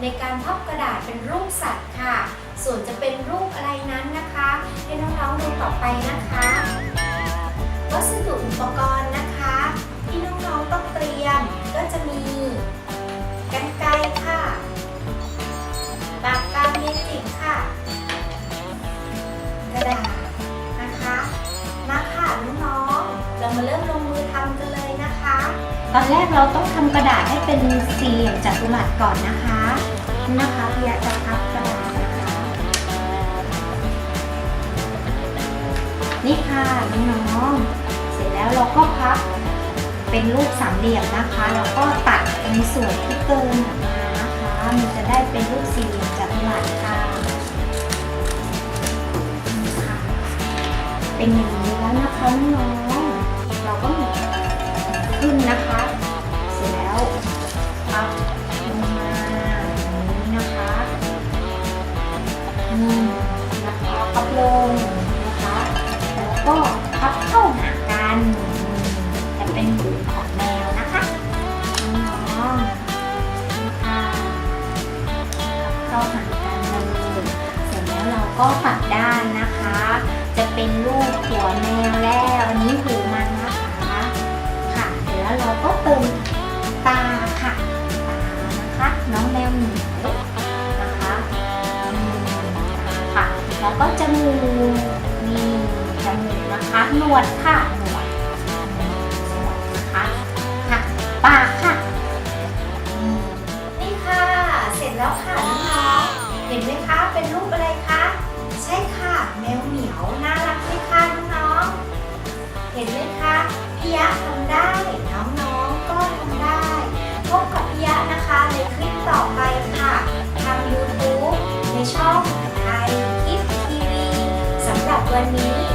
ในการพับกระดาษเป็นรูปสัตว์ค่ะ ส่วนจะเป็นรูปอะไรนั้นนะคะให้น้องๆดูต่อไปนะคะ วัสดุอุปกรณ์นะคะ ที่น้องๆต้องเตรียมก็จะมีกรรไกรค่ะปากกาเมจิกค่ะ กระดาษนะคะมาค่ะน้องๆเรามาเริ่มลงมือทำกันเลยนะคะ ตอนแรกเราต้องทำกระ ดให้เป็นสี่เหลี่ยมจัตุรัสก่อนนะคะนี่นะคะพี่ยจะพับกระดาษนะคะนี่ค่ะน้องๆเสร็จแล้วเราก็พับเป็นรูปสามเหลี่ยมนะคะ แล้วก็ตัดในส่วนที่เกินออกมานะคะ มันจะได้เป็นรูปสี่เหลี่ยมจัตุรัสค่ะเป็นอย่างนี้แล้วนะคะน้องๆเราก็หมุน นะคะพับลงนะคะแล้วก็พับเข้าหากันจะเป็นหูของแมวนะคะน้องๆนี่ค่ะพับเข้าหากันเลยเสร็จแล้วเราก็ตัดด้านนะคะ จะเป็นรูป แล้วก็จมูกนี่จมูกนะคะหนวดค่ะหนวดหนวดนะคะค่ะปากค่ะอืมนี่ค่ะ เสร็จแล้วค่ะน้องๆเห็นไหมคะเป็นรูปอะไรคะใช่ค่ะแมวเหมียวน่ารักไหมคะน้องๆเห็นไหมคะพี่ยะทำได้น้องๆก็ทำได้พบกับพี่ยะนะคะในคลิปต่อไปค่ะทาง YouTube ในช่อง วันนี้